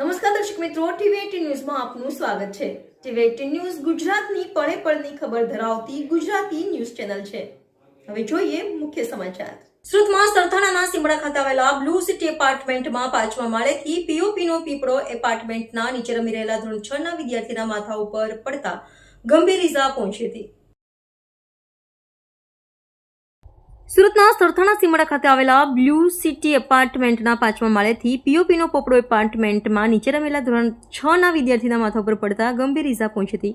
નમસ્કાર દર્શક મિત્રો, ટીવી ન્યૂઝમાં આપનું સ્વાગત છે. ટીવી ન્યૂઝ ગુજરાતની પળે પળની ખબર ધરાવતી ગુજરાતી ન્યૂઝ ચેનલ છે. હવે જોઈએ મુખ્ય સમાચાર. સુરતમાં સરથાણાના સીમડા ખાતે આવેલા બ્લુ સિટી એપાર્ટમેન્ટમાં પાંચમા માળેથી પીઓપીનો પીપળો એપાર્ટમેન્ટના નીચે રમી રહેલા ધોરણ છ ના વિદ્યાર્થીના માથા ઉપર પડતા ગંભીર ઇજા પહોંચી હતી. સુરતના સરથાણા સીમડા ખાતે આવેલા બ્લુ સિટી એપાર્ટમેન્ટના પાંચમા માળેથી પીઓપીનો પોપડો એપાર્ટમેન્ટમાં નીચે રમેલા ધોરણ છ ના વિદ્યાર્થીના માથા પર પડતા ગંભીર ઇજા પહોંચી હતી.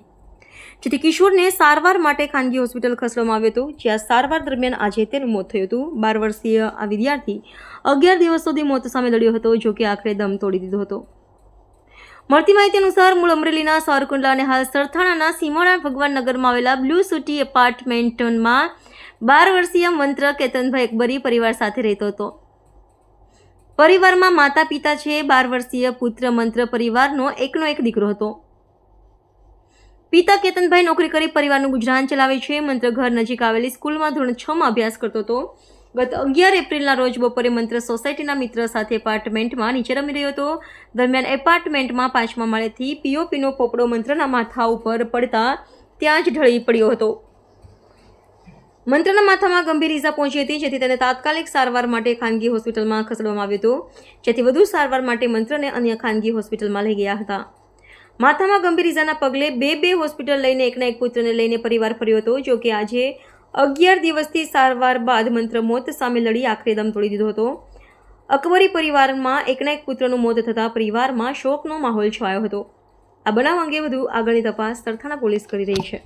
જેથી કિશોરને સારવાર માટે ખાનગી હોસ્પિટલ ખસેડવામાં આવ્યો હતો, જ્યાં સારવાર દરમિયાન આજે તેનું મોત થયું હતું. બાર વર્ષીય આ વિદ્યાર્થી અગિયાર દિવસ સુધી મોત સામે લડ્યો હતો, જો કે આખરે દમ તોડી દીધો હતો. મળતી માહિતી અનુસાર મૂળ અમરેલીના સારકુંડલા અને હાલ સરથાણાના સીમાડા ભગવાન નગરમાં આવેલા બ્લુ સિટી એપાર્ટમેન્ટમાં બાર વર્ષીય મંત્ર કેતનભાઈ અકબરી પરિવાર સાથે રહેતો હતો. પરિવારમાં માતા પિતા છે, બાર વર્ષીય પુત્ર મંત્ર પરિવારનો એકનો એક દીકરો હતો. પિતા કેતનભાઈ નોકરી કરી પરિવારનું ગુજરાન ચલાવે છે, મંત્ર ઘર નજીક આવેલી સ્કૂલમાં ધોરણ છ માં અભ્યાસ કરતો હતો. ગત અગિયાર એપ્રિલના રોજ બપોરે મંત્ર સોસાયટીના મિત્ર સાથે એપાર્ટમેન્ટમાં નીચે રમી રહ્યો હતો. દરમિયાન એપાર્ટમેન્ટમાં પાંચમા માળેથી પીઓપીનો પોપડો મંત્રના માથા ઉપર પડતા ત્યાં જ ઢળી પડ્યો હતો. મંત્રના માથામાં ગંભીર ઈજા પહોંચી હતી, જેથી તેને તાત્કાલિક સારવાર માટે ખાનગી હોસ્પિટલમાં ખસેડવામાં આવ્યો હતો. જેથી વધુ સારવાર માટે મંત્રને અન્ય ખાનગી હોસ્પિટલમાં લઈ ગયા હતા. માથામાં ગંભીર ઈજાના પગલે બે બે હોસ્પિટલ લઈને એકના એક પુત્રને લઈને પરિવાર ફર્યો હતો, જો કે આજે અગિયાર દિવસથી સારવાર બાદ મંત્ર મોત સામે લડી આખરે દમ તોડી દીધો હતો. અકબરી પરિવારમાં એકના એક પુત્રનું મોત થતાં પરિવારમાં શોકનો માહોલ છવાયો હતો. આ બનાવ અંગે વધુ આગળની તપાસ સરથાણા પોલીસ કરી રહી છે.